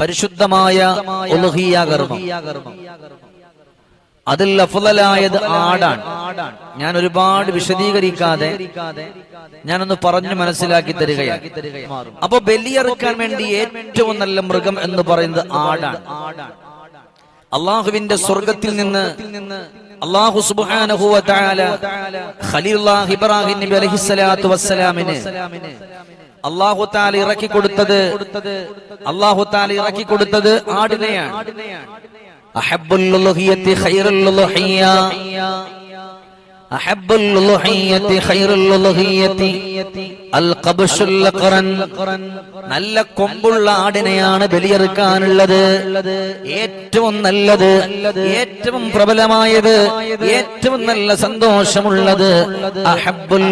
പരിശുദ്ധമായ അതിൽ അഫുതലായത് ആടാണ്. ഞാൻ ഒരുപാട് വിശദീകരിക്കാതെ ഞാനൊന്ന് പറഞ്ഞു മനസ്സിലാക്കി തരികയാണ്. അപ്പൊ ബലിയറുക്കാൻ വേണ്ടി ഏറ്റവും നല്ല മൃഗം എന്ന് പറയുന്നത് ആടാണ്. അള്ളാഹുവിന്റെ സ്വർഗത്തിൽ നിന്ന് അള്ളാഹു സുബ്ഹാനഹു വ തആല ഖലീലുല്ലാഹ് ഇബ്രാഹിം നബി അലൈഹിസ്സലാത്തു വസ്സലാമിന് അള്ളാഹു താല ഇറക്കി കൊടുത്തത് അള്ളാഹു താല ഇറക്കി കൊടുത്തത് ആടിനെയാണ്. ഉലുഹിയ്യത്തി ഖൈറുൽ ഉലുഹിയ്യത്തി അൽ ഖബ്ഷുൽ ഖറൻ നല്ല കൊമ്പുള്ള ആടിനെയാണ് ബലിയെറുക്കാനുള്ളത്. ഏറ്റവും നല്ലത് ഏറ്റവും പ്രബലമായത് ഏറ്റവും നല്ല സന്തോഷമുള്ളത് അഹബ്ബുൽ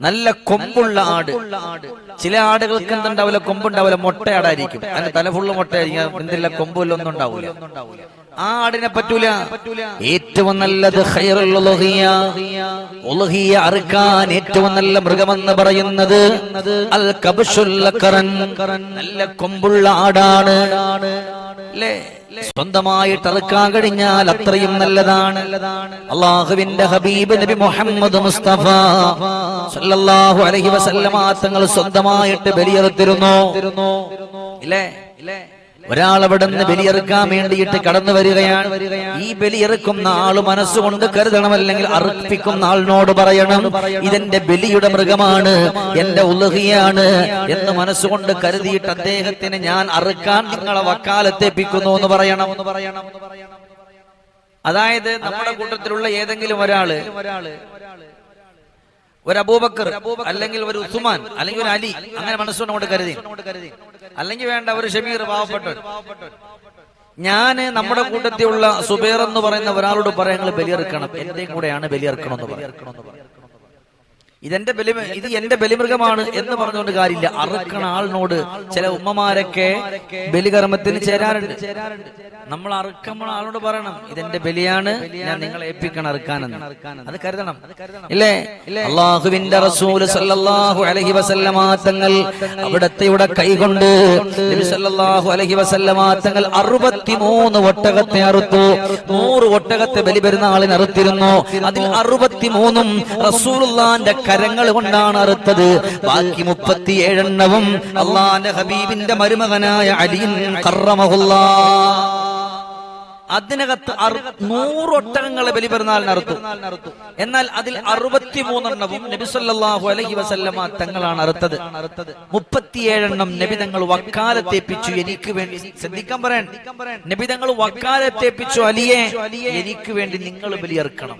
നല്ല കൊമ്പുള്ള ആട്. ചില ആടുകൾക്ക് എന്തുണ്ടാവില്ല? കൊമ്പുണ്ടാവില്ല. മുട്ടയാടായിരിക്കും അതിന്റെ തല ഫുള്ള് മുട്ടയായിരിക്കും. എന്തില്ല? കൊമ്പുല്ലൊന്നും ഉണ്ടാവില്ല ആ ആടിനെ പറ്റൂല. ഏറ്റവും നല്ലത് അറുക്കാൻ ഏറ്റവും നല്ല മൃഗമെന്ന് പറയുന്നത് അൽ നല്ല കൊമ്പുള്ള ആടാണ്. അല്ലേ സ്വന്തമായിട്ട് അറുക്കാൻ കഴിഞ്ഞാൽ അത്രയും നല്ലതാണ്. അള്ളാഹുവിന്റെ ഹബീബ് നബി മുഹമ്മദ് മുസ്തഫ സല്ലല്ലാഹു അലൈഹി വസല്ലമ തങ്ങൾ സ്വന്തമായിട്ട് ഇല്ലേ ഇല്ലേ ഒരാൾ അവിടെ നിന്ന് ബലിയെറുക്കാൻ വേണ്ടിയിട്ട് കടന്നു വരികയാണ്. ഈ ബലിയെറുക്കുന്ന ആൾ മനസ്സുകൊണ്ട് കരുതണം അല്ലെങ്കിൽ അർപ്പിക്കുന്ന ആളിനോട് പറയണം ഇതെന്റെ ബലിയുടെ മൃഗമാണ് എന്റെ ഉലഹിയാണ് എന്ന് മനസ്സുകൊണ്ട് കരുതിയിട്ട് അദ്ദേഹത്തിന് ഞാൻ അറുക്കാൻ നിങ്ങളെ വക്കാലത്തേപ്പിക്കുന്നു എന്ന് പറയണം. എന്ന് പറയണം. അതായത് നമ്മുടെ കൂട്ടത്തിലുള്ള ഏതെങ്കിലും ഒരാൾ ഒരു അബൂബക്കർ അല്ലെങ്കിൽ ഒരു ഉസ്മാൻ അല്ലെങ്കിൽ ഒരു അലി അങ്ങനെ മനസ്സുകൊണ്ട് കരുതി. അല്ലെങ്കിൽ വേണ്ട ഒരു ഷമീർ പാവപ്പെട്ടവൻ. ഞാൻ നമ്മുടെ കൂട്ടത്തിലുള്ള സുബേർ എന്ന് പറയുന്ന ഒരാളോട് പറയാൻ ബലിയെറുക്കണം എന്റെയും കൂടെയാണ് ബലിയെറുക്കണം എന്ന് പറയും ഇതെന്റെ ബലി ഇത് എന്റെ ബലിമൃഗമാണ് എന്ന് പറഞ്ഞുകൊണ്ട് കാര്യമില്ല. അറുക്കണ ആളിനോട് ചില ഉമ്മമാരൊക്കെ ബലികർമ്മത്തിന് ചേരാറുണ്ട്. നമ്മൾ അറുക്കണ ആളോട് പറയണം. ഇതെന്റെ ബലിയാണ്. ഞാൻ നിങ്ങളെ ഏൽപ്പിക്കണം അറുക്കാനെന്ന്. അത് കരുതണം. ഇല്ലേ? അള്ളാഹുവിന്റെ റസൂൽ സല്ലല്ലാഹു അലൈഹി തങ്ങൾ അവിടത്തെയുടെ കൈകൊണ്ട് നബി സല്ലല്ലാഹു അലൈഹി വസല്ലമ തങ്ങൾ അറുപത്തിമൂന്ന് ഒട്ടകത്തെ അറുത്തു. നൂറ് ഒട്ടകത്തെ ബലി പെരുന്നാളിന് അറുത്തിരുന്നു. അതിൽ അറുപത്തിമൂന്നും റസൂലുള്ളാന്റെ കരങ്ങൾ കൊണ്ടാണ് അറുത്തത്. ബാക്കി മുപ്പത്തിയേഴെണ്ണവും അള്ളാന്റെ ഹബീബിന്റെ മരുമകനായ അലിയൻ കറമഹുല്ലാ. അതിനകത്ത് നൂറൊട്ടകങ്ങൾ ബലി പെരുന്നാളിന് അറുത്തു എന്നാൽ അതിൽ അറുപത്തിമൂന്നെണ്ണവും നബിസല്ലാഹു അലഹി വസല്ലമ തങ്ങളാണ് അറുത്തത്. മുപ്പത്തിയേഴെണ്ണം നബിതങ്ങൾ വക്കാലത്തേപ്പിച്ചു എനിക്ക് വേണ്ടി. ശ്രദ്ധിക്കാൻ പറയാൻ നബിതങ്ങൾ വക്കാലത്തേപ്പിച്ചു അലിയെ. എനിക്ക് വേണ്ടി നിങ്ങൾ ബലിയർക്കണം.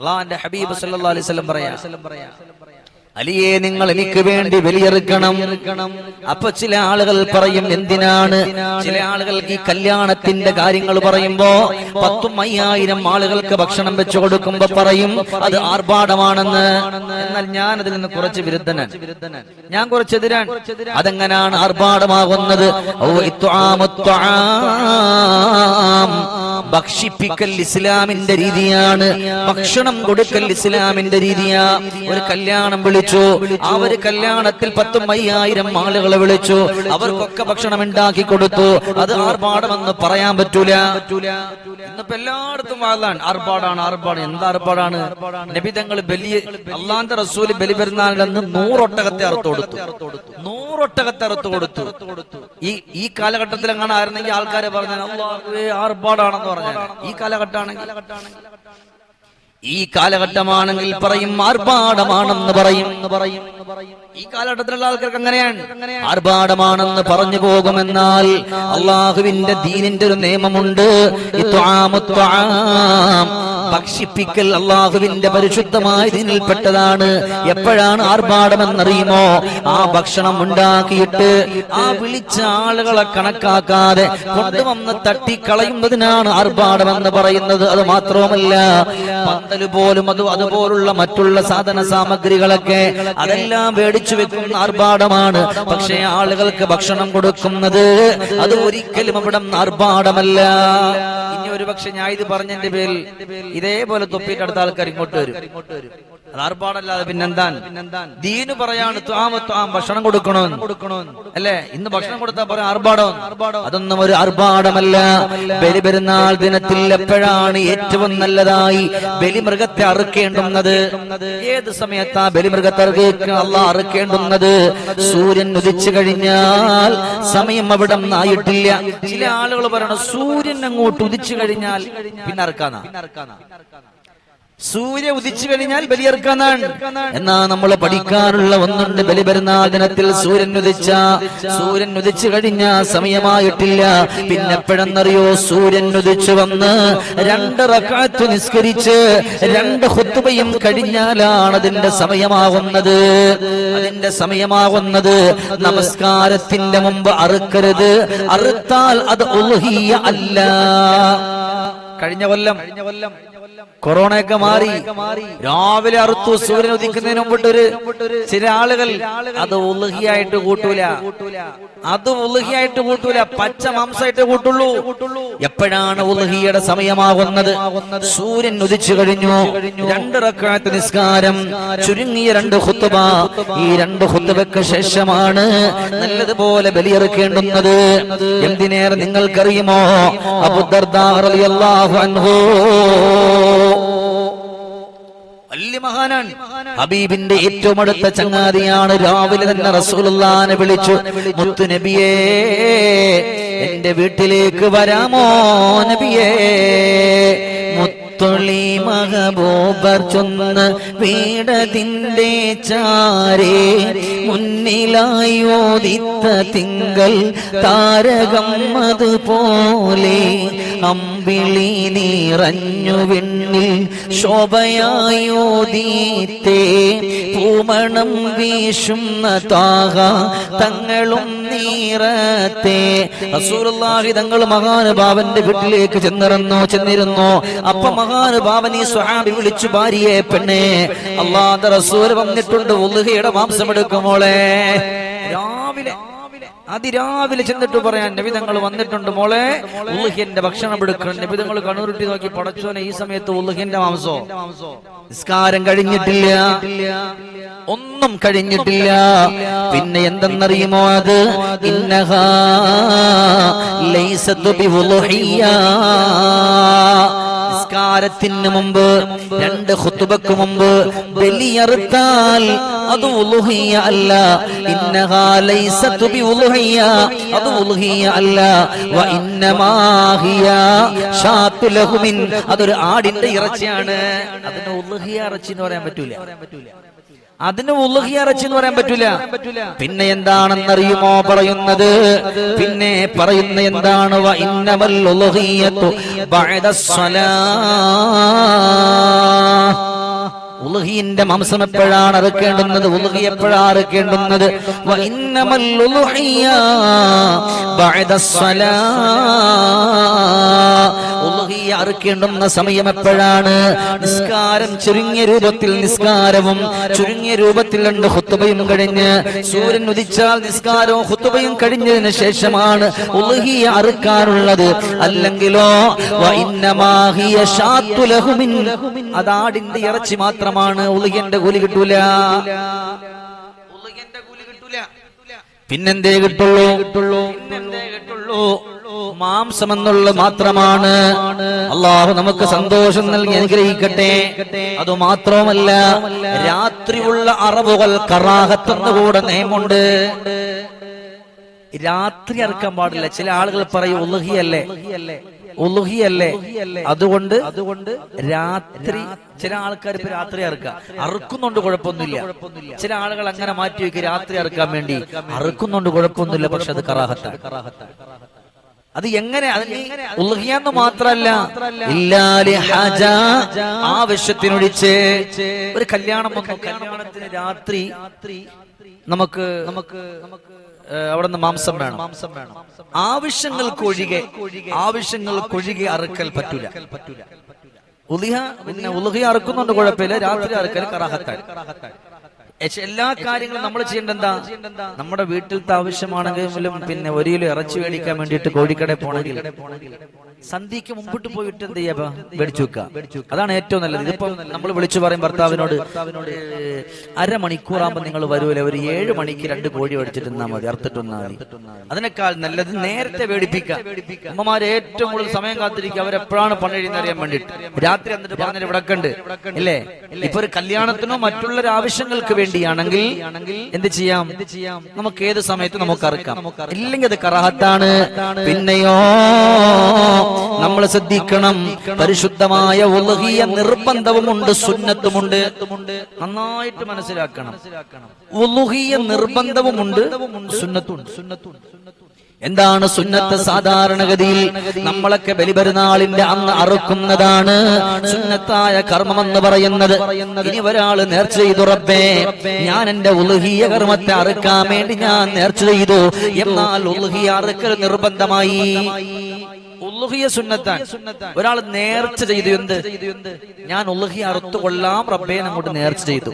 അള്ളാന്റെ ഹബീബ് സല്ലല്ലാഹു അലൈഹി വസല്ലം പറയാ. അലിയെ നിങ്ങൾ എനിക്ക് വേണ്ടി വലിയെറുക്കണം അപ്പൊ ചില ആളുകൾ പറയും എന്തിനാണ്? ചില ആളുകൾക്ക് ഈ കല്യാണത്തിന്റെ കാര്യങ്ങൾ പറയുമ്പോ പത്തും അയ്യായിരം ആളുകൾക്ക് ഭക്ഷണം വെച്ചു കൊടുക്കുമ്പോ പറയും അത് ആർഭാടമാണെന്ന്. എന്നാൽ ഞാൻ അതിൽ നിന്ന് കുറച്ച് വിരുദ്ധനാണ്. ഞാൻ കുറച്ച് എതിരാൻ അതെങ്ങനാണ് ആർഭാടമാകുന്നത്. ഭക്ഷിപ്പിക്കൽ ഇസ്ലാമിന്റെ രീതിയാണ്. ഭക്ഷണം കൊടുക്കൽ ഇസ്ലാമിന്റെ രീതിയാ. ഒരു കല്യാണം വിളിച്ചു ആ ഒരു കല്യാണത്തിൽ പത്തും അയ്യായിരം ആളുകളെ വിളിച്ചു. അവർക്കൊക്കെ ഭക്ഷണം ഉണ്ടാക്കി കൊടുത്തു. അത് ആർഭാടമെന്ന് പറയാൻ പറ്റൂല. ഇന്നിപ്പോ എല്ലായിടത്തും വാഴാണ് ആർഭാടാണ് ആർഭാട് എന്താ ആർഭാടാണ്? നബിതങ്ങൾ ബലി അള്ളാന്റെ റസൂൽ ബലി പെരുന്നാളിലെന്ന് നൂറൊട്ടകത്തെ അറുത്തു കൊടുത്തു. നൂറൊട്ടകത്തെ അറുത്തു കൊടുത്തു. ഈ ഈ കാലഘട്ടത്തിൽ എങ്ങനെ ആയിരുന്നെങ്കിൽ ആൾക്കാരെ അള്ളാഹുവേ ആർഭാടാണെന്ന് പറഞ്ഞാൽ ഈ കാലഘട്ടമാണെങ്കിൽ ഈ കാലഘട്ടമാണെങ്കിൽ പറയും ആർഭാടമാണെന്ന് പറയും. പറയും ഈ കാലഘട്ടത്തിലുള്ള ആൾക്കാർക്ക് അങ്ങനെയാണ്. ആർഭാടമാണെന്ന് പറഞ്ഞു പോകുമെന്നാൽ അള്ളാഹുവിന്റെ ദീനിന്റെ ഒരു നിയമമുണ്ട്. ഭക്ഷിപ്പിക്കൽ അള്ളാഹുവിന്റെ പരിശുദ്ധമായ ദീനിൽപ്പെട്ടതാണ്. എപ്പോഴാണ് ആർഭാടമെന്നറിയുമോ? ആ ഭക്ഷണം ഉണ്ടാക്കിയിട്ട് ആ വിളിച്ച ആളുകളെ കണക്കാക്കാതെ കൊണ്ടുവന്ന് തട്ടിക്കളയുന്നതിനാണ് ആർഭാടമെന്ന് പറയുന്നത്. അത് മാത്രവുമല്ല പന്തൽ പോലും അത് അതുപോലുള്ള മറ്റുള്ള സാധന സാമഗ്രികളൊക്കെ അതെല്ലാം മേടിച്ചു വെക്കുന്ന ആർഭാടമാണ്. പക്ഷേ ആളുകൾക്ക് ഭക്ഷണം കൊടുക്കുന്നത് അത് ഒരിക്കലും അവിടെ ആർഭാടമല്ല. ഇനി ഒരു പക്ഷെ ഞാൻ ഇത് പറഞ്ഞതിന്റെ പേരിൽ ഇതേപോലെ തൊപ്പിയിട്ട് അടുത്ത ആൾക്കാർ ഇങ്ങോട്ട് വരും. അത് ആർപ്പാടല്ലാതെ പിന്നെന്താൻ? ദീന് പറയാണ് ഭക്ഷണം കൊടുക്കണോ. കൊടുക്കണോ അല്ലേ? ഇന്ന് ഭക്ഷണം കൊടുത്താൽ പറയാം ആർഭാടോ അതൊന്നും ഒരു ആർഭാടമല്ല ബലി പെരുന്നാൾ ദിനത്തിൽ എപ്പോഴാണ് ഏറ്റവും നല്ലതായി ബലിമൃഗത്തെ അറുക്കേണ്ടുന്നത്? ഏത് സമയത്താ ബലിമൃഗത്തെ അറുക്കുക? അല്ല അറുക്കേണ്ടുന്നത്. സൂര്യൻ ഉദിച്ചു കഴിഞ്ഞാൽ സമയം അവിടെ നായിട്ടില്ല ചില ആളുകൾ പറയണം സൂര്യൻ അങ്ങോട്ട് ഉദിച്ചു കഴിഞ്ഞാൽ പിന്നെ അറുക്കാന്നാ സൂര്യ ഉദിച്ചു കഴിഞ്ഞാൽ ബലിയർക്കാനാണ്. എന്നാ നമ്മൾ പഠിക്കാനുള്ള ഒന്നുണ്ട്. ബലിപെരുന്നാൾ ദിനത്തിൽ സൂര്യൻ ഉദിച്ച സൂര്യൻ ഉദിച്ചു കഴിഞ്ഞ സമയമായിട്ടില്ല. പിന്നെ എപ്പോഴെന്നറിയോ സൂര്യൻ ഉദിച്ചു വന്ന് രണ്ട് റക്കാത്ത് നിസ്കരിച്ച് രണ്ട് ഹുത്തുബയും കഴിഞ്ഞാലാണ് അതിന്റെ സമയമാകുന്നത് അതിന്റെ സമയമാകുന്നത് നമസ്കാരത്തിന്റെ മുമ്പ് അറുക്കരുത്. അറുത്താൽ അത് അല്ല. കഴിഞ്ഞ കൊല്ലം കഴിഞ്ഞ കൊല്ലം. കൊറോണയൊക്കെ മാറി. രാവിലെ അറുത്തു സൂര്യൻ ഉദിക്കുന്നതിന് മുമ്പിട്ട് ഒരു ചില ആളുകൾ അത് ഉളുഹിയായിട്ട് കൂട്ടൂല. അത് ഉളുഹിയായിട്ട് കൂട്ടൂല. പച്ച മാംസമായിട്ട് കൂട്ടുള്ളൂ. എപ്പോഴാണ് ഉളുഹിയുടെ സമയമാകുന്നത്? സൂര്യൻ ഉദിച്ചു കഴിഞ്ഞു. രണ്ട് റക്കാത്ത് നിസ്കാരം. ചുരുങ്ങിയ രണ്ട് ഹുത്തുബ ഈ രണ്ട് ഹുത്തുബയ്ക്ക് ശേഷമാണ് നല്ലതുപോലെ ബലിയെറുക്കേണ്ടുന്നത്. എന്തിനേറെ നിങ്ങൾക്കറിയുമോ? അബുദർദാഹു അൻഹു. വലിയ മഹാനാണ്. ഹബീബിന്റെ ഏറ്റവും അടുത്ത ചങ്ങാതിയാണ് രാവിലെ തന്നെ റസൂലുള്ളാനെ വിളിച്ചു. മുത്തു നബിയേ എന്റെ വീട്ടിലേക്ക് വരാമോ നബിയേ? മുത്തൊളി മഹബൂബർ ചൊന്ന് വീടതിന്റെ ചാരേ മുന്നിലായോദിത്ത തിങ്കൾ താരകം അതുപോലെ അമ്പിളി നിറഞ്ഞു വിണ്ണിൽ ശോഭയായോദീത്തേ പൂമണം വീശുന്ന താക തങ്ങളും നീറത്തെ. റസൂലുള്ളാഹി തങ്ങൾ മഹാനുഭാവന്റെ വീട്ടിലേക്ക് ചെന്നിറന്നോ ചെന്നിരുന്നു. അപ്പൊ മഹാനുഭാവൻ ഈ സ്വഹാബി വിളിച്ചു ഭാര്യയെ പെണ്ണെ. അള്ളാഹ് റസൂൽ വന്നിട്ടുണ്ട് ഉള്ളുകയുടെ മാംസം എടുക്കുമോളെ രാവിലെ അതിരാവിലെ ചെന്നിട്ട് പറയാൻ നബിതങ്ങൾ വന്നിട്ടുണ്ട് മോളെ. ഉള്ളുഹിന്റെ ഭക്ഷണം എടുക്കണം. നബിതങ്ങൾ കണ്ണൂരുട്ടി നോക്കി പടച്ചോനെ ഈ സമയത്ത് ഉള്ളുഹിന്റെ മാംസോ? നിസ്കാരം കഴിഞ്ഞിട്ടില്ല. ഒന്നും കഴിഞ്ഞിട്ടില്ല. പിന്നെ എന്തെന്നറിയുമോ അത്? ഇന്നഹാ ലൈസത്തു ബിവുളുഹിയ്യ നിസ്കാരത്തിന് മുമ്പ് രണ്ട് ഖുതുബക്ക് മുമ്പ് ബലിയറുത്താൽ അത് ഉലുഹിയ അല്ല. ഇന്നഹാ ബി ഉലുഹിയ അത് ഉലുഹിയ അല്ല. വ ഇന്നമാഹിയ ഷാത്തു ലഹുമിൻ. അതൊരു ആടിന്റെ ഇറച്ചിയാണ്. അതിന് ഉലുഹിയ ഇറച്ചി എന്ന് പറയാൻ പറ്റൂല. അതിന് ഉള്ളുഹി ഇറച്ചി എന്ന് പറയാൻ പറ്റൂല. പിന്നെ എന്താണെന്നറിയുമോ പറയുന്നത്? പിന്നെ പറയുന്ന എന്താണ്? ഉലുഹിന്റെ മാംസം എപ്പോഴാണ് അറുക്കേണ്ടുന്നത്? ഉലുഹി എപ്പോഴാണ് അറുക്കേണ്ടുന്നത്? ഉലുഹിയ അറുക്കേണ്ടുന്ന സമയം എപ്പോഴാണ്? നിസ്കാരം ചുരുങ്ങിയ രൂപത്തിൽ നിസ്കാരവും ചുരുങ്ങിയ രൂപത്തിൽ രണ്ട് ഹുത്തുബയും കഴിഞ്ഞ് സൂര്യൻ ഉദിച്ചാൽ നിസ്കാരവും ഹുത്തുബയും കഴിഞ്ഞതിന് ശേഷമാണ് ഉലുഹിയ അറുക്കാനുള്ളത്. അല്ലെങ്കിലോ അതാടിന്റെ ഇറച്ചി മാത്രമാണ്. ഉലുഹിയന്റെ കൂലി കിട്ടൂല. ഉലുഹിയന്റെ കൂലി പിന്നെന്തേ കിട്ടുള്ളൂ? പിന്നെന്തേ കിട്ടുള്ളൂ? മാംസം എന്നുള്ളത് മാത്രമാണ്. അള്ളാഹു നമുക്ക് സന്തോഷം നൽകി അനുഗ്രഹിക്കട്ടെ. അത് മാത്രവുമല്ല രാത്രിയുള്ള അറവുകൾ കറാഹത്തെന്നുകൂടെ നിയമമുണ്ട്. രാത്രി അറക്കാൻ പാടില്ല. ചില ആളുകൾ പറയും ഉലുഹിയല്ലേ? ഉലുഹിയല്ലേ? അതുകൊണ്ട് അതുകൊണ്ട് രാത്രി ചില ആൾക്കാർ ഇപ്പൊ രാത്രി അറുക്കുക. അറുക്കുന്നുണ്ട് കുഴപ്പമൊന്നുമില്ല. ചില ആളുകൾ അങ്ങനെ മാറ്റി വെക്കുക രാത്രി അറുക്കാൻ വേണ്ടി. അറുക്കുന്നുണ്ട് കുഴപ്പമൊന്നുമില്ല പക്ഷെ അത് കറാഹത്താണ്. അത് എങ്ങനെ? ഉൽഹിയെന്ന് മാത്രല്ല ഇല്ലാലി ഹജ ആവശ്യത്തിനൊഴിച്ച് ഒരു കല്യാണം വന്നു. കല്യാണത്തിന് രാത്രി നമുക്ക് നമുക്ക് നമുക്ക് അവിടെ നിന്ന് മാംസം വേണം. മാംസം വേണം. ആവശ്യങ്ങൾക്കൊഴികെ ആവശ്യങ്ങൾക്കൊഴികെ അറുക്കൽ പറ്റൂല. പറ്റൂല. ഉലിഹ പിന്നെ ഉലുഹി അറുക്കുന്നുണ്ട് കുഴപ്പമില്ല. രാത്രി അറുക്കൽ കറാഹത്താൻ. എല്ലാ കാര്യങ്ങളും നമ്മൾ ചെയ്യേണ്ട എന്താ? നമ്മുടെ വീട്ടിലത്തെ ആവശ്യമാണെങ്കിലും പിന്നെ ഒരു കിലോ ഇറച്ചി മേടിക്കാൻ വേണ്ടിയിട്ട് കോഴിക്കടയിൽ പോണെങ്കിൽ സന്ധിക്ക് മുമ്പിട്ട് പോയിട്ട് എന്ത് ചെയ്യാ മേടിച്ചു വെക്കുക അതാണ് ഏറ്റവും നല്ലത്. ഇതിപ്പം നമ്മൾ വിളിച്ചു പറയും ഭർത്താവിനോട് അരമണിക്കൂറാകുമ്പോൾ നിങ്ങൾ വരൂല ഒരു ഏഴ് മണിക്ക് രണ്ട് കോഴി മേടിച്ചിട്ട് നിന്നാ മതി. അറുത്തിട്ടൊന്നാ മതി. അതിനേക്കാൾ നല്ലത് നേരത്തെ മേടിപ്പിക്കുക അമ്മമാർ ഏറ്റവും കൂടുതൽ സമയം കാത്തിരിക്കുക. അവരെപ്പോഴാണ് പണി കഴിയുന്ന അറിയാൻ വേണ്ടിട്ട് രാത്രി എന്നിട്ട് പറഞ്ഞിട്ട് ഇവിടെ കണ്ട്. ഇല്ലേ? ഇപ്പൊ ഒരു കല്യാണത്തിനോ മറ്റുള്ള ആവശ്യങ്ങൾക്ക് വേണ്ടിയാണെങ്കിൽ എന്ത് ചെയ്യാം? നമുക്ക് ഏത് സമയത്ത് നമുക്ക് അറുക്കാം. ഇല്ലെങ്കിൽ അത് കറാഹത്താണ്. പിന്നെയോ? നമ്മൾ ശ്രദ്ധിക്കണം. പരിശുദ്ധമായ ഉലഹിയ നിർബന്ധവുമുണ്ട് സുന്നത്തുമുണ്ട്. നന്നായിട്ട് മനസ്സിലാക്കണം. ഉലുഹിയ നിർബന്ധവുമുണ്ട് എന്താണ് സുന്നത്ത് സാധാരണഗതിയിൽ? നമ്മളൊക്കെ ബലിപെരുന്നാളിന്റെ അന്ന് അറുക്കുന്നതാണ് സുന്നത്തായ കർമ്മമെന്ന് പറയുന്നത്. ഇനി ഒരാൾ നേർച്ച ചെയ്തു റബ്ബേ ഞാൻ എന്റെ ഉലുഹിയ കർമ്മത്തെ അറുക്കാൻ വേണ്ടി ഞാൻ നേർച്ച ചെയ്തു. എന്നാൽ ഉലുഹിയ അറുക്കൽ നിർബന്ധമായി. സുന്നത്താൻ ഒരാൾ നേർച്ച ചെയ്തു എന്ത്? ഞാൻ ഉള്ളുഹിയ അറുത്തു കൊള്ളാം റബ്ബേ അങ്ങോട്ട് നേർച്ച ചെയ്തു.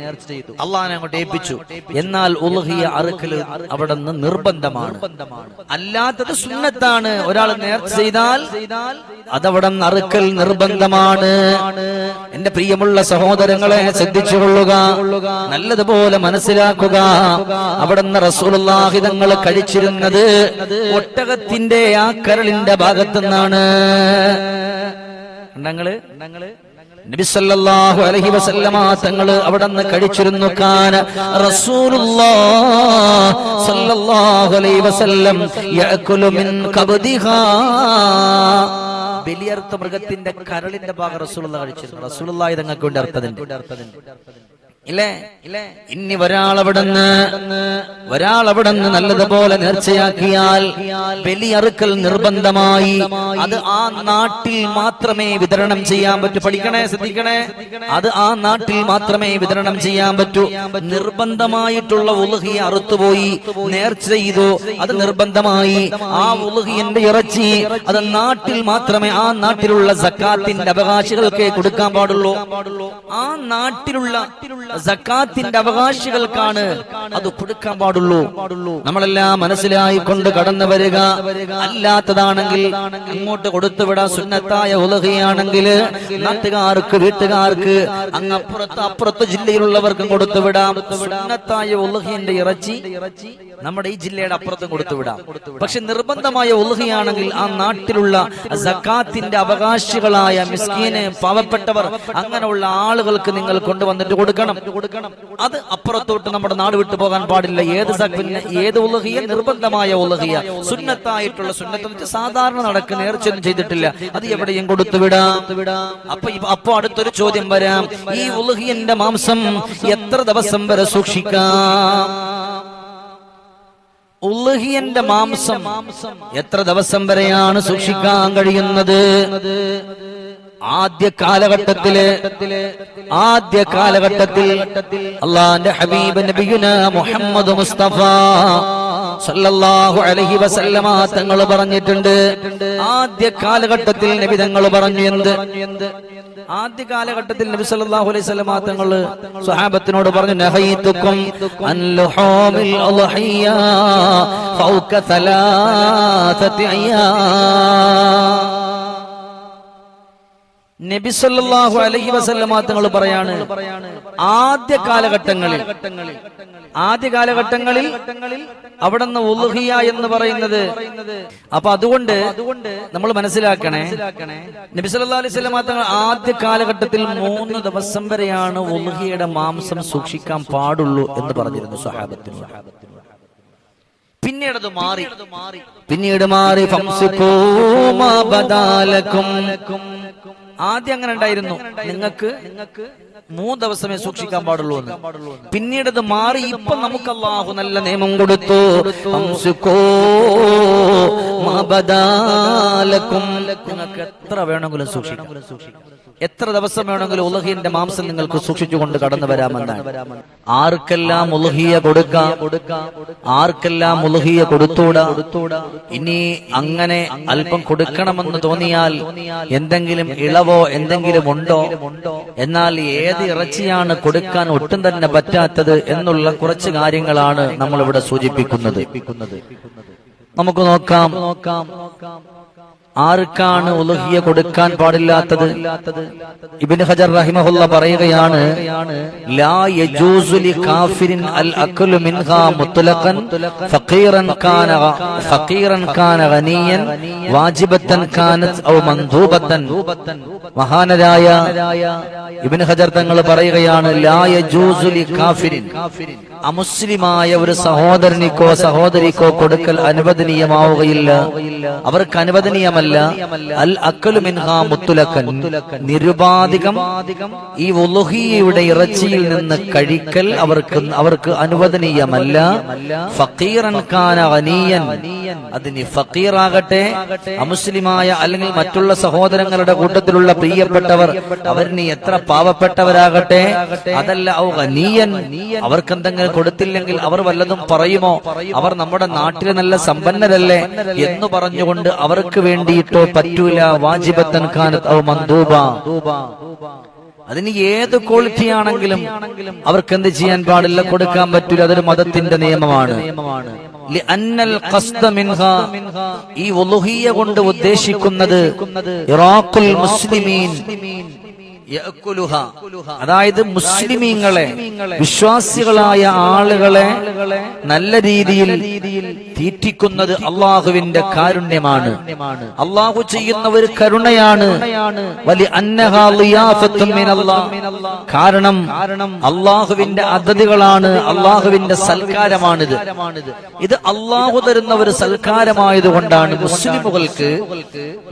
അള്ളഹാനെ അങ്ങോട്ട് ഏൽപ്പിച്ചു. എന്നാൽ ഉള്ളുഹിയ അറുക്കൽ അവിടെ നിന്ന് നിർബന്ധമാണ്. അല്ലാത്തത് സുന്നത്താണ്. ഒരാൾ നേർച്ച ചെയ്താൽ അതവിടെ നിന്ന് അറുക്കൽ നിർബന്ധമാണ്. എന്റെ പ്രിയമുള്ള സഹോദരങ്ങളെ ശ്രദ്ധിച്ചുകൊള്ളുക. നല്ലതുപോലെ മനസ്സിലാക്കുക. അവിടുന്ന് റസൂലുള്ളാഹി റസൂലുള്ളാഹിതങ്ങൾ കഴിച്ചിരുന്നത് ഒട്ടകത്തിന്റെ ആ കരളിന്റെ ഭാഗത്തുനിന്നാണ്. ഞങ്ങൾ നബിസല്ലാഹു അലഹി വസല്ലമ തങ്ങൾ അവിടെ നിന്ന് കഴിച്ചിരുന്നു. കാന റസൂലുള്ളാഹു അലൈഹി വസല്ലം യഅകുലു മിൻ ഖബ്ദിഹാ ബലിയർത്ത മൃഗത്തിന്റെ കരളിന്റെ ഭാഗം റസൂലുള്ള കഴിച്ചിരുന്നു റസൂലുള്ള ഇതങ്ങൾക്ക് വേണ്ടി അർത്ഥതുണ്ട് ഇല്ലേ? ഇനി ഒരാളവിടുന്ന് ഒരാളവിടുന്ന് നല്ലതുപോലെ നേർച്ചയാക്കിയാൽ ബലിയറുക്കൽ നിർബന്ധമായി അത് ആ നാട്ടിൽ മാത്രമേ വിതരണം ചെയ്യാൻ പറ്റൂ. പഠിക്കണേ ശ്രദ്ധിക്കണേ. അത് ആ നാട്ടിൽ മാത്രമേ വിതരണം ചെയ്യാൻ പറ്റൂ. നിർബന്ധമായിട്ടുള്ള ഉലുഹി അറുത്തുപോയി നേർച്ച ചെയ്തു. അത് നിർബന്ധമായി. ആ ഉലുഹിന്റെ ഇറച്ചി? അത് നാട്ടിൽ മാത്രമേ ആ നാട്ടിലുള്ള സക്കാത്തിന്റെ അവകാശികൾക്ക് കൊടുക്കാൻ പാടുള്ളൂ. ആ നാട്ടിലുള്ള സക്കാത്തിന്റെ അവകാശികൾക്കാണ് അത് കൊടുക്കാൻ പാടുള്ളൂ. നമ്മളെല്ലാം മനസ്സിലായി കൊണ്ട് കടന്നു വരിക. അല്ലാത്തതാണെങ്കിൽ ഇങ്ങോട്ട് കൊടുത്തുവിടാൻ സുന്നത്തായ ഉലകയാണെങ്കിൽ നാട്ടുകാർക്ക് വീട്ടുകാർക്ക് അങ്ങപ്പുറത്ത് അപ്പുറത്ത് ജില്ലയിലുള്ളവർക്കും കൊടുത്തുവിടാം സുന്നത്തായ ഉലഹിന്റെ ഇറച്ചി നമ്മുടെ ഈ ജില്ലയുടെ അപ്പുറത്തും കൊടുത്തുവിടാം പക്ഷെ നിർബന്ധമായ ഉലഹയാണെങ്കിൽ ആ നാട്ടിലുള്ള സക്കാത്തിന്റെ അവകാശികളായ മിസ്കീന് പാവപ്പെട്ടവർ അങ്ങനെയുള്ള ആളുകൾക്ക് നിങ്ങൾ കൊണ്ടുവന്നിട്ട് കൊടുക്കണം. കൊടുക്കണം അത് അപ്പുറത്തോട്ട് നമ്മുടെ നാട് വിട്ടു പോകാൻ പാടില്ല. ഏത് സക്കിന് ഏത് ഉലഹിയ? നിർബന്ധമായ ഉലഹിയ. സുന്നത്തായിട്ടുള്ള സുന്നത്ത് സാധാരണ നടക്ക് നേർച്ചയൊന്നും ചെയ്തിട്ടില്ല. അത് എവിടെയും കൊടുത്തു വിടാം. അപ്പൊ അപ്പൊ അടുത്തൊരു ചോദ്യം വരാം. ഈ ഉലഹിയന്റെ മാംസം എത്ര ദിവസം വരെ സൂക്ഷിക്കാം? ഉള്ളുഹിയന്റെ മാംസം എത്ര ദിവസം വരെയാണ് സൂക്ഷിക്കാൻ കഴിയുന്നത്? ആദ്യ കാലഘട്ടത്തിൽ ആദ്യ കാലഘട്ടത്തിൽ അള്ളാന്റെ ഹബീബ് നബിയുന മുഹമ്മദ് മുസ്തഫ സല്ലല്ലാഹു അലൈഹി വസല്ലമ തങ്ങൾ പറഞ്ഞിട്ടുണ്ട്. ആദ്യ കാലഘട്ടത്തിൽ നബി തങ്ങൾ പറഞ്ഞു എന്ത്? ആദ്യ കാലഘട്ടത്തിൽ നബി സല്ലല്ലാഹു അലൈഹി വസല്ലമ തങ്ങൾ സ്വഹാബത്തിനോട് പറഞ്ഞു നഹൈതുക്കും അൻ ലുഹൂമിൽ അദ്ഹിയ ഫൗക സലാസതി അയ്യാം. നബി സല്ലല്ലാഹു അലൈഹി വസല്ലമ തങ്ങൾ പറയാണ് ആദ്യ കാലഘട്ടങ്ങളിൽ ആദ്യ കാലഘട്ടങ്ങളിൽ അവിടുന്ന് ഉലുഹിയ എന്ന് പറയുന്നത്. അപ്പൊ അതുകൊണ്ട് നമ്മൾ മനസ്സിലാക്കണേ നബി സല്ലല്ലാഹു അലൈഹി വസല്ലമ തങ്ങൾ ആദ്യ കാലഘട്ടത്തിൽ മൂന്ന് ദിവസം വരെയാണ് ഉലുഹിയുടെ മാംസം സൂക്ഷിക്കാൻ പാടുള്ളൂ എന്ന് പറഞ്ഞിരുന്നു സ്വഹാബത്തിന് പിന്നീട് അത് മാറി. പിന്നീട് മാറി ഫംസിക്കൂ മാ ആദ്യം അങ്ങനെ ഉണ്ടായിരുന്നു. നിങ്ങൾക്ക് നിങ്ങൾക്ക് മൂന്ന് ദിവസമേ സൂക്ഷിക്കാൻ പാടുള്ളൂ എന്ന്. പിന്നീട് അത് മാറി ഇപ്പൊ നമുക്ക് അള്ളാഹു നല്ല നിയമം കൊടുത്തു. ഫംസിക്കൂ മാ ബദാലക്കും നിങ്ങൾക്ക് എത്ര വേണമെങ്കിലും സൂക്ഷിക്കാം. എത്ര ദിവസം വേണമെങ്കിലും ഉലഹിന്റെ മാംസം നിങ്ങൾക്ക് സൂക്ഷിച്ചുകൊണ്ട് കടന്നു വരാമെന്നാണ്. ആർക്കെല്ലാം ഉലഹിയ കൊടുക്കാം ആർക്കെല്ലാം ഉലഹിയ കൊടുത്തൂടാ? ഇനി അങ്ങനെ അല്പം കൊടുക്കണമെന്ന് തോന്നിയാൽ എന്തെങ്കിലും ഇളവോ എന്തെങ്കിലും ഉണ്ടോ? എന്നാൽ ഏത് ഇറച്ചിയാണ് കൊടുക്കാൻ ഒട്ടും തന്നെ പറ്റാത്തത് എന്നുള്ള കുറച്ച് കാര്യങ്ങളാണ് നമ്മൾ ഇവിടെ സൂചിപ്പിക്കുന്നത്. നമുക്ക് നോക്കാം നോക്കാം. ആർക്കാണ് ഉലഹിയ കൊടുക്കാൻ പാടില്ലാത്തത്? ഇബിൻ ഹജർ റഹിമഹുല്ല പറയുകയാണ് ലാ കാഫിരിൻ അൽ മിൻഹാ മുത്ലഖൻ ഫഖീറൻ കാന ഫഖീറൻ കാന വാജിബത്തൻ കാനത് ഔ മൻദൂബത്തൻ മഹാനരായ ഇബിൻ ഹജർ തങ്ങൾ പറയുകയാണ് ലാ യജൂസു ലി കാഫിരിൻ. അമുസ്ലിമായ ഒരു സഹോദരനിക്കോ സഹോദരിക്കോ കൊടുക്കൽ അനുവദനീയമാവുകയില്ല. അവർക്ക് അനുവദനീയമല്ല. അൽ അക്കലു മിൻഹാ മുത്തുലക്കൻ. നിരുപാധികം ഈ ഉലുഹിയുടെ ഇറച്ചിയിൽ നിന്ന് കഴിക്കൽ അവർക്ക് അവർക്ക് അനുവദനീയമല്ല. ഫക്കീറൻ അനീയൻ അതിന് ഫക്കീറാകട്ടെ അമുസ്ലിമായ അല്ലെങ്കിൽ മറ്റുള്ള സഹോദരങ്ങളുടെ കൂട്ടത്തിലുള്ള പ്രിയപ്പെട്ടവർ അവരിനി എത്ര പാവപ്പെട്ടവരാകട്ടെ. അതല്ല അവർക്ക് എന്തെങ്കിലും കൊടുത്തില്ലെങ്കിൽ അവർ വല്ലതും പറയുമോ? അവർ നമ്മുടെ നാട്ടിലെ നല്ല സമ്പന്നരല്ലേ എന്ന് പറഞ്ഞുകൊണ്ട് അവർക്ക് വേണ്ടിയിട്ടോ പറ്റൂല. വാജിബത്തൻ അതിന് ഏത് ക്വാളിറ്റി ആണെങ്കിലും അവർക്ക് എന്ത് ചെയ്യാൻ പാടില്ല കൊടുക്കാൻ പറ്റൂല. അതൊരു മതത്തിന്റെ നിയമമാണ്. ഈ കൊണ്ട് ഉദ്ദേശിക്കുന്നത് ഇറാഖുൽ മുസ്ലിമീൻ. അതായത് മുസ്ലിമീങ്ങളെ വിശ്വാസികളായ ആളുകളെ നല്ല രീതിയിൽ തീറ്റിക്കുന്നത് അള്ളാഹുവിന്റെ കാരുണ്യമാണ്. അള്ളാഹു ചെയ്യുന്ന ഒരു കരുണയാണ്. വലിയ. കാരണം അള്ളാഹുവിന്റെ അതിഥികളാണ് അള്ളാഹുവിന്റെ സൽക്കാരമാണിത്. ഇത് അള്ളാഹു തരുന്ന ഒരു സൽക്കാരമായത് കൊണ്ടാണ് മുസ്ലിമുകൾക്ക്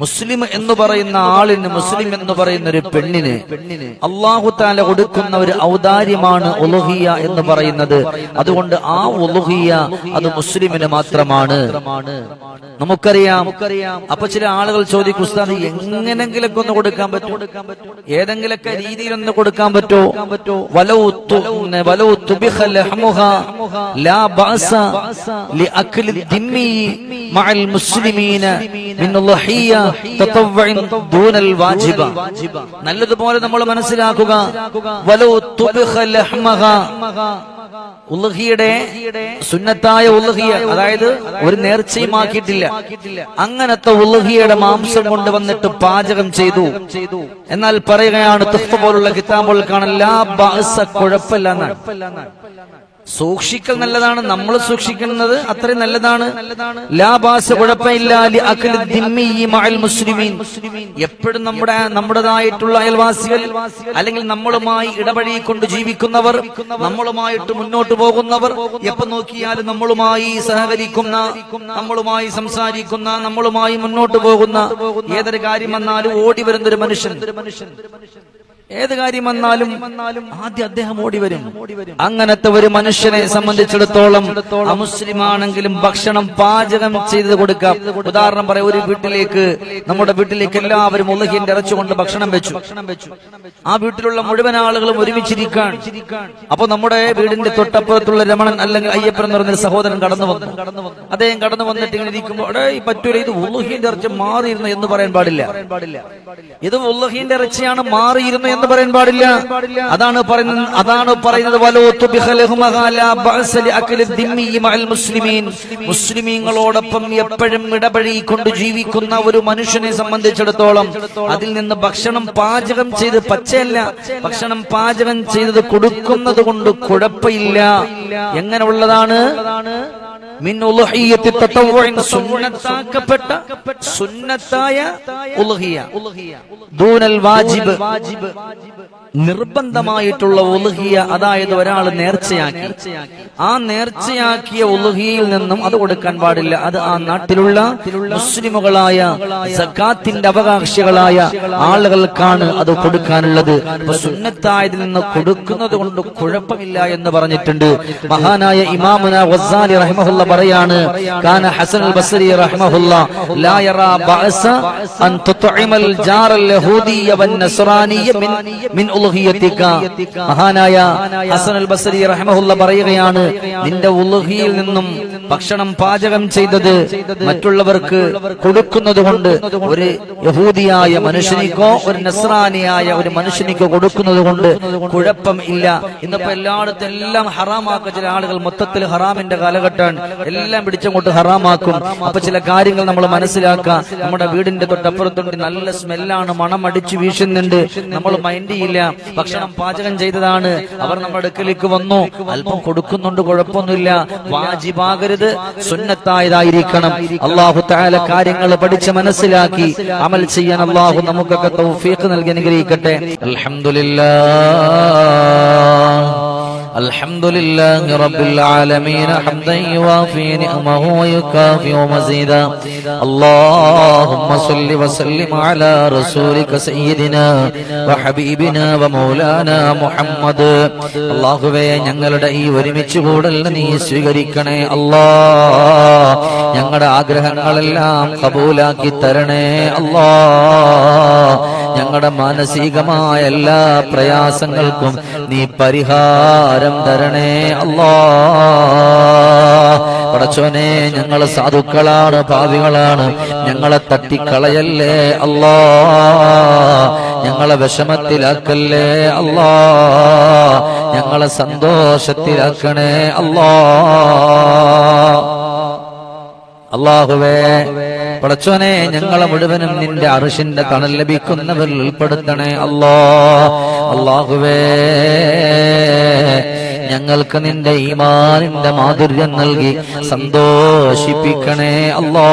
മുസ്ലിം എന്ന് പറയുന്ന ആളിന് മുസ്ലിം എന്ന് പറയുന്ന ഒരു പെണ്ണിന് അള്ളാഹു താല കൊടുക്കുന്ന ഒരു ഔദാര്യമാണ് ഒലുഹിയ എന്ന് പറയുന്നത്. അതുകൊണ്ട് ആ ഒലുഹിയ അത് മുസ്ലിമിന് മാത്രമാണ്. നമുക്കറിയാം. അപ്പൊ ചില ആളുകൾ ചോദിക്കും ഉസ്താദ് എങ്ങനെങ്കിലൊക്കെ ഒന്ന് കൊടുക്കാൻ പറ്റും? ഏതെങ്കിലൊക്കെ രീതിയിൽ ഒന്ന് കൊടുക്കാൻ പറ്റോ? നല്ലതുപോലെ നമ്മൾ മനസ്സിലാക്കുക. ലഹ്മഹ സുന്നത്തായ ഉള്ളഹിയ അതായത് ഒരു നേർച്ചയുമാക്കിയിട്ടില്ല. അങ്ങനത്തെ ഉള്ളഹിയുടെ മാംസം കൊണ്ടുവന്നിട്ട് പാചകം ചെയ്തു. എന്നാൽ പറയുകയാണ് തുഫ പോലുള്ള കിതാബുകൾ എല്ലാ ലാ ബഅസ കുഴപ്പമില്ല എന്നാണ്. സൂക്ഷിക്കൽ നല്ലതാണ്. നമ്മൾ സൂക്ഷിക്കുന്നത് അത്രയും നല്ലതാണ്. ലാഭാസ മുസ്ലിമീൻ. എപ്പോഴും നമ്മുടെ നമ്മുടേതായിട്ടുള്ള അയൽവാസികൾ അല്ലെങ്കിൽ നമ്മളുമായി ഇടപഴകിക്കൊണ്ട് ജീവിക്കുന്നവർ നമ്മളുമായിട്ട് മുന്നോട്ട് പോകുന്നവർ എപ്പോ നോക്കിയാലും നമ്മളുമായി സഹകരിക്കുന്ന നമ്മളുമായി സംസാരിക്കുന്ന നമ്മളുമായി മുന്നോട്ട് പോകുന്ന ഏതൊരു കാര്യം വന്നാലും ഓടി വരുന്ന ഒരു മനുഷ്യൻ. ഏത് കാര്യം വന്നാലും ആദ്യം അദ്ദേഹം ഓടി വരും. അങ്ങനത്തെ ഒരു മനുഷ്യനെ സംബന്ധിച്ചിടത്തോളം അമുസ്ലിമാണെങ്കിലും ഭക്ഷണം പാചകം ചെയ്ത് കൊടുക്കാം ഉദാഹരണം പറയാം ഒരു വീട്ടിലേക്ക് നമ്മുടെ വീട്ടിലേക്ക് എല്ലാവരും ഉലഹിന്റെ ഇറച്ചുകൊണ്ട് ഭക്ഷണം വെച്ചു. ആ വീട്ടിലുള്ള മുഴുവൻ ആളുകളും ഒരുമിച്ചിരിക്കാൻ. അപ്പൊ നമ്മുടെ വീടിന്റെ തൊട്ടപ്പുറത്തുള്ള രമണൻ അല്ലെങ്കിൽ അയ്യപ്പൻ എന്ന് പറയുന്ന സഹോദരൻ കടന്നു വന്നു. അദ്ദേഹം കടന്നു വന്നിട്ട് ഇങ്ങനെ ഇരിക്കുമ്പോൾ പറ്റൂല ഇത് ഉള്ളുഹീന്റെ ഇറച്ചി മാറിയിരുന്നു? എന്ന് പറയാൻ പാടില്ല. ഇത് ഉള്ളഹീന്റെ ഇറച്ചിയാണ് മാറിയിരുന്നു എന്ന് പറയാൻ പാടില്ല. അതാണ് പറയുന്നത് അതാണ് പറയുന്നത് മുസ്ലിമീങ്ങളോടൊപ്പം എപ്പോഴും ഇടപഴകിക്കൊണ്ട് ജീവിക്കുന്ന ഒരു മനുഷ്യനെ സംബന്ധിച്ചിടത്തോളം അതിൽ നിന്ന് ഭക്ഷണം പാചകം ചെയ്ത് പച്ചയല്ല. ഭക്ഷണം പാചകം ചെയ്തത് കൊടുക്കുന്നത് കൊണ്ട് കുഴപ്പമില്ല എങ്ങനെയുള്ളതാണ് സുന്നത്താക്കപ്പെട്ട സുന്നത്തായ ഉളുഹിയ ദൂനൽ വാജിബ്. നിർബന്ധമായിട്ടുള്ള ഒലുഹിയ അതായത് ഒരാൾ നേർച്ചയാക്കി. ആ നേർച്ചയാക്കിയ ഒലുഹിയിൽ നിന്നും അത് കൊടുക്കാൻ പാടില്ല. അത് ആ നാട്ടിലുള്ള മുസ്ലിമുകളായ സക്കാത്തിന്റെ അവകാശികളായ ആളുകൾക്കാണ് അത് കൊടുക്കാനുള്ളത്. സുന്നത്തായതിൽ നിന്ന് കൊടുക്കുന്നത് കൊണ്ട് കുഴപ്പമില്ല എന്ന് പറഞ്ഞിട്ടുണ്ട്. മഹാനായ ഇമാമുന വസാലി റഹ്മഹുല്ല പറയാണ് കാന ഹസൻ ബസരി റഹ്മഹുല്ല ലാ യറാ ബഅസ അൻ തുത്ഇമൽ ജാറൽ യഹൂദിയ വൻ നസ്റാനിയ മിൻ മിൻ മഹാനായ ഹസൻ അൽ ബസരി റഹ്മഹുല്ല പറയുകയാണ് നിന്റെ ഉളുഹിയിൽ നിന്നും ഭക്ഷണം പാചകം ചെയ്തത് മറ്റുള്ളവർക്ക് കൊടുക്കുന്നത് കൊണ്ട് ഒരു യഹൂദിയായ മനുഷ്യനിക്കോ ഒരു നസ്രാനിയായ ഒരു മനുഷ്യനിക്കോ കൊടുക്കുന്നത് കൊണ്ട് കുഴപ്പം ഇല്ല. ഇന്നിപ്പോ എല്ലായിടത്തും എല്ലാം ഹറാമാക്ക ചില ആളുകൾ മൊത്തത്തിൽ ഹറാമിന്റെ കാലഘട്ടമാണ്. എല്ലാം പിടിച്ചങ്ങോട്ട് ഹറാമാക്കും. അപ്പൊ ചില കാര്യങ്ങൾ നമ്മൾ മനസ്സിലാക്കുക. നമ്മുടെ വീടിന്റെ തൊട്ടപ്പുറത്തുണ്ട്. നല്ല സ്മെല്ലാണ് മണം അടിച്ചു വീശുന്നുണ്ട്. നമ്മൾ മൈൻഡ് ചെയ്യില്ല. ഭക്ഷണം പാചകം ചെയ്തതാണ്. അവർ നമ്മുടെ അടുക്കലേക്ക് വന്നു. അല്പം കൊടുക്കുന്നുണ്ട് കുഴപ്പമൊന്നുമില്ല. വാജിബാകരുത് സുന്നത്തായതായിരിക്കണം. അള്ളാഹു താല കാര്യങ്ങൾ പഠിച്ച് മനസ്സിലാക്കി അമൽ ചെയ്യാൻ അള്ളാഹു നമുക്കൊക്കെ തൗഫീഖ് നൽകി അനുഗ്രഹിക്കട്ടെ. അൽഹംദുലില്ലാ الحمد لله رب العالمين حمدا يوافي نعمه ويكافئ مزيدا اللهم صل وسلم على رسولك سيدنا وحبيبنا ومولانا മുഹമ്മദ് അള്ളാഹുവേ ഞങ്ങളുടെ ഈ ഒരുമിച്ച് കൂടൽ നീ സ്വീകരിക്കണേ അല്ലാ ഞങ്ങളുടെ ആഗ്രഹങ്ങളെല്ലാം കബൂലാക്കി തരണേ അല്ലാ ഞങ്ങളുടെ മാനസികമായ എല്ലാ പ്രയാസങ്ങൾക്കും നീ പരിഹാരം തരണേ അല്ലാ. പടച്ചോനെ ഞങ്ങൾ സാധുക്കളാണ് ഭാവികളാണ്. ഞങ്ങളെ തട്ടിക്കളയല്ലേ അല്ലാ. ഞങ്ങളെ വിഷമത്തിലാക്കല്ലേ അല്ലാ. ഞങ്ങളെ സന്തോഷത്തിലാക്കണേ അല്ലാ. അള്ളാഹുവേ പടച്ചോനെ ഞങ്ങളെ മുഴുവനും നിന്റെ അറിഷിന്റെ തണൽ ലഭിക്കുന്നവരിൽ ഉൾപ്പെടുത്തണേ. അല്ലോ അള്ളാഹുവേ ഞങ്ങൾക്ക് നിന്റെ ഈമാനിന്റെ മാധുര്യം നൽകി സന്തോഷിപ്പിക്കണേ. അല്ലാ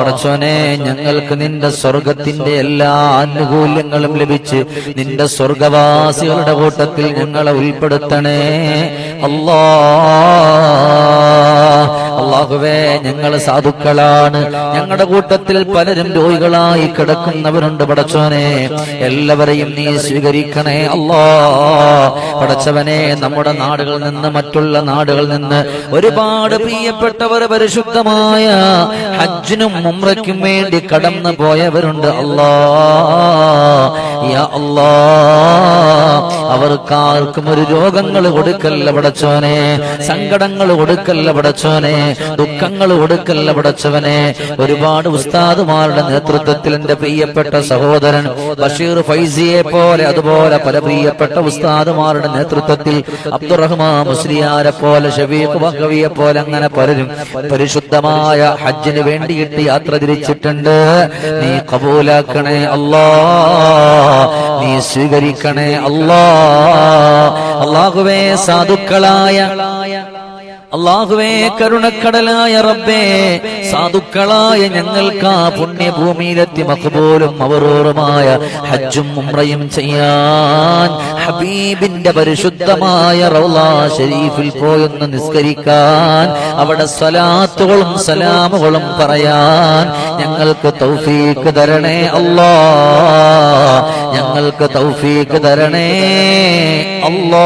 പടച്ചോനെ ഞങ്ങൾക്ക് നിന്റെ സ്വർഗത്തിന്റെ എല്ലാ ആനുകൂല്യങ്ങളും ലഭിച്ച് നിന്റെ സ്വർഗവാസികളുടെ കൂട്ടത്തിൽ ഞങ്ങളെ ഉൾപ്പെടുത്തണേ. അല്ലാ അള്ളാഹുവേ ഞങ്ങൾ സാധുക്കളാണ്. ഞങ്ങളുടെ കൂട്ടത്തിൽ പലരും രോഗികളായി കിടക്കുന്നവരുണ്ട് പടച്ചോനെ എല്ലാവരെയും നീ സ്വീകരിക്കണേ അല്ലാ പടച്ചവനെ നമ്മുടെ നാടുകളിൽ നിന്ന് മറ്റുള്ള നാടുകളിൽ നിന്ന് ഒരുപാട് പ്രിയപ്പെട്ടവർ പരിശുദ്ധമായ ഹജ്ജിനും മുമ്രയ്ക്കും വേണ്ടി കടന്നു പോയവരുണ്ട് അല്ലാ യാ അല്ലാ അവർക്കാർക്കും ഒരു രോഗങ്ങൾ കൊടുക്കല്ല പടച്ചോനെ സങ്കടങ്ങൾ കൊടുക്കല്ല പടച്ചോനെ ദുഃഖങ്ങൾ കൊടുക്കല്ല പടച്ചവനെ. ഒരുപാട് ഉസ്താദുമാരുടെ നേതൃത്വത്തിൽ എന്റെ പ്രിയപ്പെട്ട സഹോദരൻ ബഷീർ ഫൈസിയെ പോലെ അതുപോലെ പല പ്രിയപ്പെട്ട ഉസ്താദുമാരുടെ നേതൃത്വത്തിൽ അബ്ദുറഹ്മാൻ മുസ്ലിയാരെ പോലെ ഷബീഖ് വഖവിയെ പോലെ അങ്ങനെ പലരും പരിശുദ്ധമായ ഹജ്ജിന് വേണ്ടിയിട്ട് യാത്ര തിരിച്ചിട്ടുണ്ട്. നീ കബൂലാക്കണേ അല്ലാ. നീ സ്വീകരിക്കണേ അല്ലാ. അള്ളാഹുവേ സാധുക്കളായ അള്ളാഹുവേ കരുണക്കടലായ റബ്ബേ സാധുക്കളായ ഞങ്ങൾക്ക് ആ പുണ്യഭൂമിയിലെത്തി മഖബൂലും അവറോറുമായ ഹജ്ജും ഉംറയും ചെയ്യാൻ ഹബീബിന്റെ പരിശുദ്ധമായ റൗള ഷരീഫിൽ പോയൊന്ന് നിസ്കരിക്കാൻ അവിടെ സ്വലാത്തുകളും സലാമുകളും പറയാൻ ഞങ്ങൾക്ക് തൗഫീക്ക് തരണേ അല്ലാ. ഞങ്ങൾക്ക് തൗഫീക്ക് തരണേ. അല്ലോ.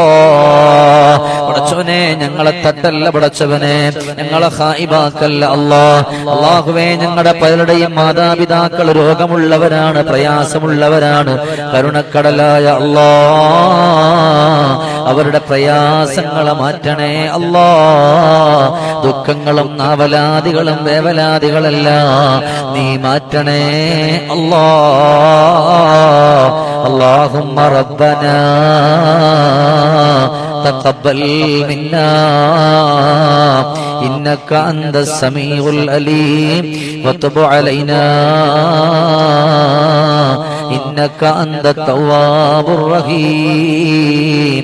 പടച്ചവനെ ഞങ്ങളെ തട്ടല്ല പടച്ചവനെ. ഞങ്ങളെ ഹായിബാക്കല്ല അല്ലോ. അള്ളാഹുവേ ഞങ്ങളുടെ പലരുടെയും മാതാപിതാക്കൾ രോഗമുള്ളവരാണ് പ്രയാസമുള്ളവരാണ്. കരുണക്കടലായ അല്ലാ. അവരുടെ പ്രയാസങ്ങളെ മാറ്റണേ അല്ലാ ദുഃഖങ്ങളും നാവലാദികളും വേവലാദികളെല്ലാം നീ മാറ്റണേ അല്ലാ اللهم ربنا تقبل منا إنك أنت السميع الأليم وتب علينا إنك أنت التواب الرحيم